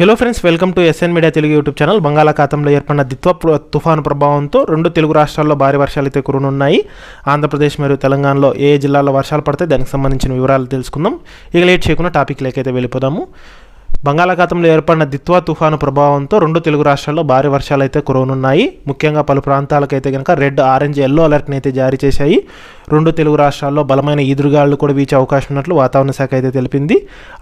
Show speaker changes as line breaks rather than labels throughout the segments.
Hello friends welcome to SN media Telugu YouTube channel బంగాళాఖాతంలో ఏర్పడిన దిత్వ తుఫాను ప్రభావంతో రెండు తెలుగు రాష్ట్రాల్లో భారీ వర్షాలు అయితే కురునున్నాయి. ఆంధ్రప్రదేశ్ మరియు తెలంగాణలో ఏ జిల్లాల్లో వర్షాలు పడతాయి దానికి సంబంధించిన వివరాలు తెలుసుకుందాం. ఇక లేట్ చేయకుండా టాపిక్ లేకైతే వెళ్ళిపోదాము. బంగాళాఖాతంలో ఏర్పడిన దిత్వా తుఫాను ప్రభావంతో రెండు తెలుగు రాష్ట్రాల్లో భారీ వర్షాలు అయితే కురవనున్నాయి ముఖ్యంగా పలు ప్రాంతాలకైతే కనుక రెడ్ ఆరెంజ్ ఎల్లో అలర్ట్ని అయితే జారీ చేశాయి. రెండు తెలుగు రాష్ట్రాల్లో బలమైన ఈదురుగాలు కూడా వీచే అవకాశం ఉన్నట్లు వాతావరణ శాఖ అయితే తెలిపింది.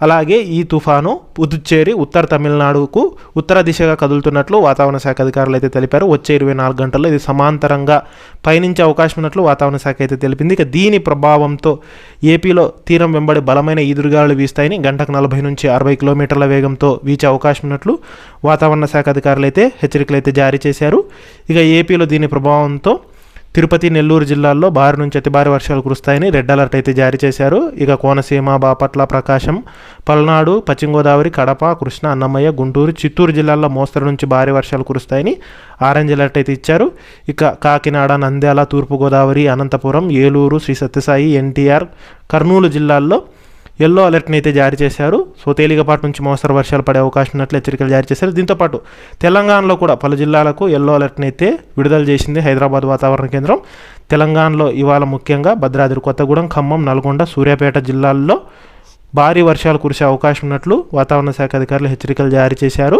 అలాగే ఈ తుఫాను పుదుచ్చేరి ఉత్తర తమిళనాడుకు ఉత్తర దిశగా కదులుతున్నట్లు వాతావరణ శాఖ అధికారులు అయితే తెలిపారు. వచ్చే ఇరవై నాలుగు గంటల్లో ఇది సమాంతరంగా పయనించే అవకాశం ఉన్నట్లు వాతావరణ శాఖ అయితే తెలిపింది. ఇక దీని ప్రభావంతో ఏపీలో తీరం వెంబడి బలమైన ఈదురుగాలు వీస్తాయని గంటకు నలభై నుంచి అరవై కిలోమీటర్ల వేగంతో వీచే అవకాశం ఉన్నట్లు వాతావరణ శాఖ అధికారులు అయితే హెచ్చరికలు అయితే జారీ చేశారు. ఇక ఏపీలో దీని ప్రభావంతో తిరుపతి నెల్లూరు జిల్లాల్లో భారీ నుంచి అతి భారీ వర్షాలు కురుస్తాయని రెడ్ అలర్ట్ అయితే జారీ చేశారు. ఇక కోనసీమ బాపట్ల ప్రకాశం పల్నాడు పశ్చిమ గోదావరి కడప కృష్ణ అన్నమయ్య గుంటూరు చిత్తూరు జిల్లాల్లో మోస్తరు నుంచి భారీ వర్షాలు కురుస్తాయని ఆరెంజ్ అలర్ట్ అయితే ఇచ్చారు. ఇక కాకినాడ నంద్యాల తూర్పుగోదావరి అనంతపురం ఏలూరు శ్రీ సత్యసాయి ఎన్టీఆర్ కర్నూలు జిల్లాల్లో ఎల్లో అలర్ట్ని అయితే జారీ చేశారు. సో తేలికపాటి నుంచి మోస్తరు వర్షాలు పడే అవకాశం ఉన్నట్లు హెచ్చరికలు జారీ చేశారు. దీంతోపాటు తెలంగాణలో కూడా పలు జిల్లాలకు ఎల్లో అలర్ట్ని అయితే విడుదల చేసింది హైదరాబాద్ వాతావరణ కేంద్రం. తెలంగాణలో ఇవాళ ముఖ్యంగా భద్రాద్రి కొత్తగూడెం ఖమ్మం నల్గొండ సూర్యాపేట జిల్లాల్లో భారీ వర్షాలు కురిసే అవకాశం ఉన్నట్లు వాతావరణ శాఖ అధికారులు హెచ్చరికలు జారీ చేశారు.